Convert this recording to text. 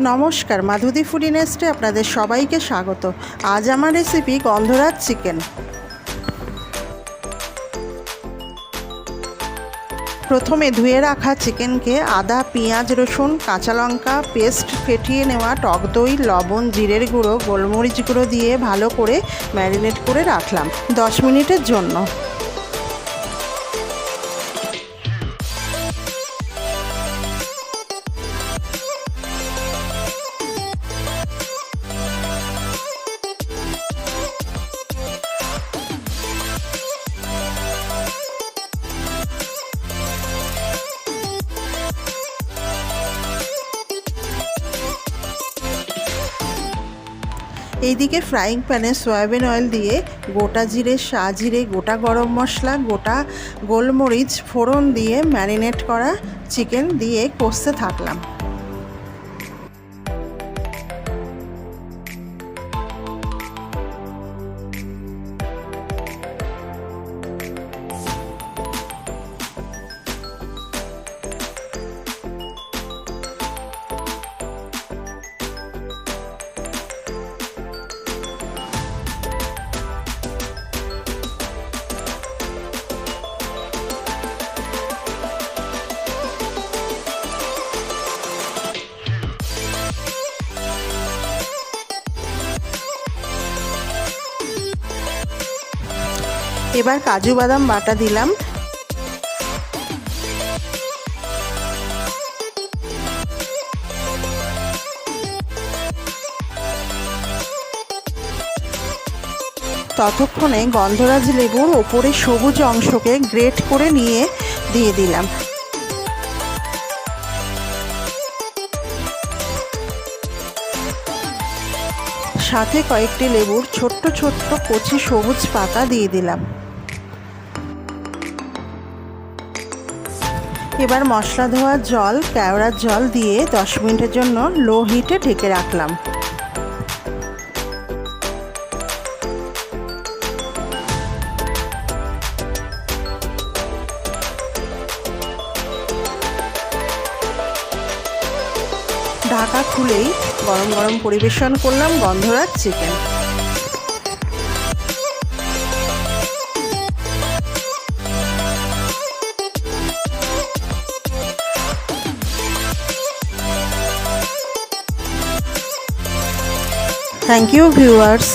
নমস্কার মাধুদি ফুডি নেস্টে আপনাদের সবাইকে স্বাগত। আজ আমার রেসিপি গন্ধরাজ চিকেন প্রথমে ধুয়ে রাখা চিকেনকে আদা, পেঁয়াজ, রসুন, কাঁচা লঙ্কা পেস্ট ফেটিয়ে নেওয়া টক দই, লবণ, জিরের গুঁড়ো, গোলমরিচ গুঁড়ো দিয়ে ভালো করে ম্যারিনেট করে রাখলাম। দশ মিনিটের জন্য। এইদিকে ফ্রাইং প্যানে সয়াবিন অয়েল দিয়ে গোটা জিরে জিরে, গোটা গরম মশলা, গোটা গোলমরিচ ফোড়ন দিয়ে ম্যারিনেট করা চিকেন দিয়ে কষতে থাকলাম। এবার কাজু বাদাম বাটা দিলাম। ততক্ষণে গন্ধরাজ লেবুর ওপরে সবুজ অংশকে গ্রেট করে নিয়ে দিয়ে দিলাম। সাথে কয়েকটি লেবুর ছোট্ট ছোট্ট কচি সবুজ পাতা দিয়ে দিলাম। এবার মশলা ধোয়ার জল কেওড়ার জল দিয়ে দশ মিনিটের জন্য লো হিটে ঢেকে রাখলাম। ঢাকা খুলেই গরম গরম পরিবেশন করলাম গন্ধরাজ চিকেন থ্যাংক ইউ ভিউয়ার্স